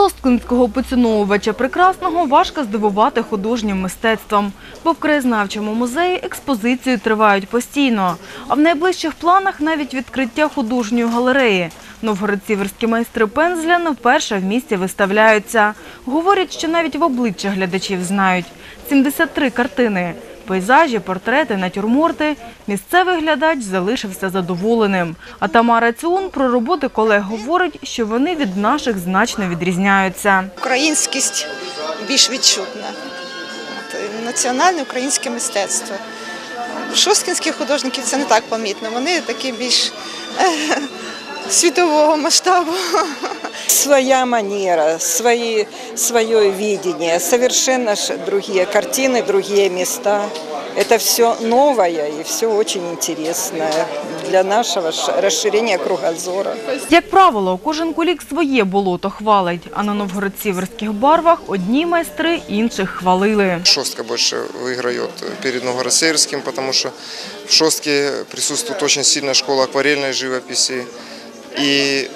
Шосткинського поціновувача прекрасного важко здивувати художнім мистецтвом, бо в краєзнавчому музеї експозиції тривають постійно. А в найближчих планах навіть відкриття художньої галереї. Новгород-сіверські майстри пензля не вперше в місті виставляються. Говорять, що навіть в обличчя глядачів знають. 73 картини. Пейзажі, портрети, натюрморти. Місцевий глядач залишився задоволеним. А Тамара Цюн про роботи колег говорить, що вони від наших значно відрізняються. Українськість більш відчутна. Національне українське мистецтво. Шосткінських художників це не так помітно. Вони такі більш е, світового масштабу. Своя манера, свои, свое видение, совершенно другие картины, другие места. Это все новое и все очень интересное для нашего ж расширения кругозора. Як правило, кожен кулік своє болото хвалить, а на новгород-сіверських барвах одні майстри інших хвалили. Шостка больше выиграет перед Новгород-Северским, потому что в Шостке присутствует очень сильная школа акварельной живописи. И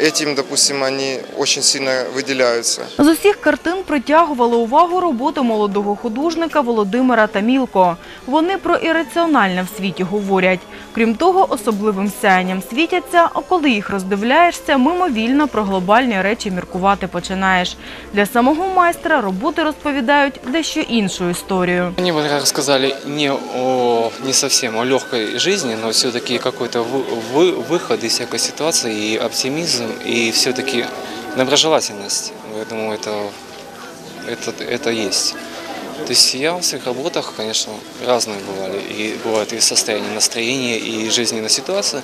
этим, допустим, они очень сильно выделяются. З усіх картин притягували увагу роботи молодого художника Володимира Тамілко. Вони про ірраціональне в світі говорять. Крім того, особливим сяєнням світяться, а коли їх роздивляєшся, мимовільно про глобальні речі міркувати починаєш. Для самого майстра роботи розповідають дещо іншу історію. Они бы рассказали не о не совсем о легкой жизни, но все-таки какой-то вы- вы- выход из всякой ситуации И все-таки доброжелательность. Поэтому это, это, это есть. То есть я в своих работах, конечно, разные бывали. И бывают и состояние настроения, и жизненная ситуация.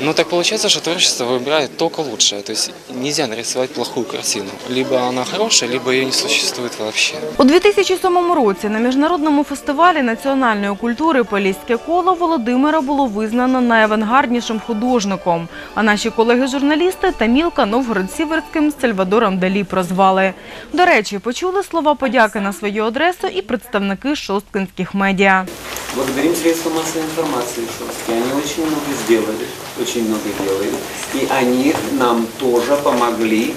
Но так получается, что творчество выбирает только лучшее. То есть нельзя нарисовать плохую картину. Либо она хорошая, либо ее не существует вообще. У 2007 році на міжнародному фестивалі національної культури Поліське коло Володимира було визнано найавангарднішим художником. А наші колеги-журналісти Тамілка Новгород-Сіверським з Сальвадором Далі прозвали. До речі, почули слова подяки на свою адресу і представники шосткинських медіа. Благодарим средства массовой информации Шостки. Они очень много сделали, очень много делают. И они нам тоже помогли,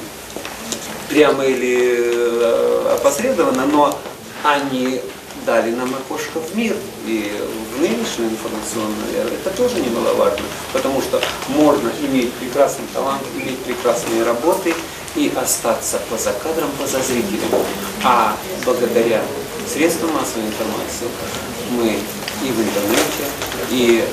прямо или э, опосредованно, но они дали нам окошко в мир. И в нынешнюю информационную эру это тоже немаловажно, потому что можно иметь прекрасный талант, иметь прекрасные работы и остаться поза кадром, поза зрителем. А благодаря средствам массовой информации мы и в интернете, и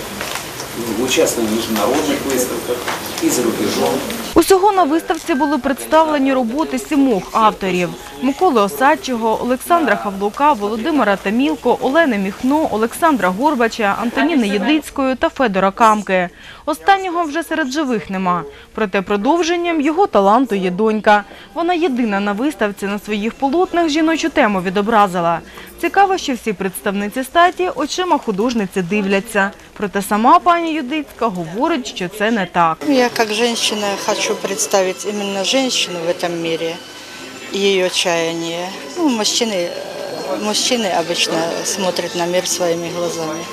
участвуем в международных выставках, и за рубежом. Усього на виставці були представлені роботи сімох авторів – Миколи Осадчого, Олександра Хавлука, Володимира Тамілко, Олени Міхно, Олександра Горбача, Антоніни Єдицької та Федора Камки. Останнього вже серед живих нема. Проте продовженням його таланту є донька. Вона єдина на виставці на своїх полотнах жіночу тему відобразила. Цікаво, що всі представниці статі очима художниці дивляться. Проте сама пані Юдицька говорить, що це не так. Я як жінка хочу представить іменно жінку в этом світі, її ее чаяние. Ну, мужчины, мужчины обычно смотрят на мир своими глазами,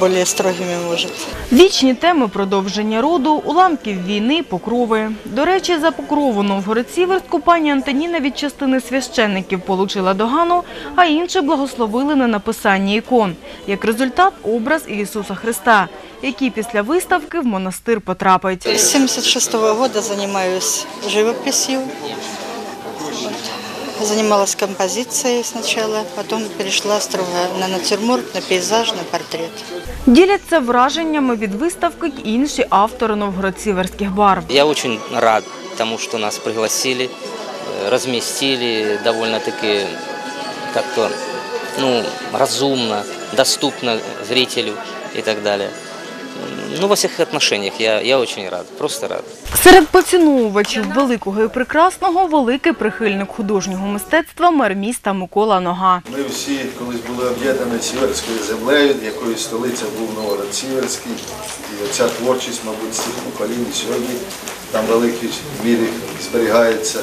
более строгими, может. Вічні теми продовження роду, уламків війни, покрови. До речі, за покрову Новгород-Сіверську пані Антоніна від частини священників получила догану, а інші благословили на написання ікон. Як результат – образ Ісуса Христа, який після виставки в монастир потрапить. С 76 года занимаюсь живописью. Занималась композицией сначала, потом перешла строго на натюрморт, на пейзаж, на портрет. Діляться враженнями від виставки й інші автори Новгород-Сіверських барв. Я очень рад тому, что нас пригласили, разместили довольно-таки как-то ну, разумно, доступно зрителю и так далее. Ну, во всех отношениях я, я очень рад, просто рад. Серед поціновувачів великого і прекрасного великий прихильник художнього мистецтва мер міста Микола Нога. Ми всі колись були об'єднані Сіверською землею, якою столиця був Новгород Сіверський. І оця творчість, мабуть, з цих поколінь сьогодні там в великій мірі зберігається.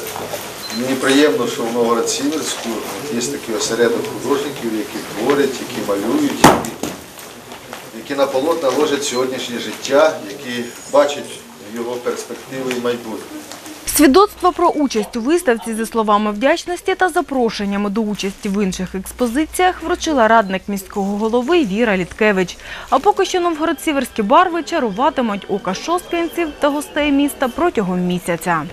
Мені приємно, що в Новгород Сіверську є такий осередок художників, які творять, які малюють, які, які на полотна ложать сьогоднішнє життя, які бачать його перспективи і майбутнє. Свідоцтво про участь у виставці зі словами вдячності та запрошеннями до участі в інших експозиціях вручила радник міського голови Віра Літкевич. А поки що новгород-сіверські барви чаруватимуть ока шосткинців та гостей міста протягом місяця.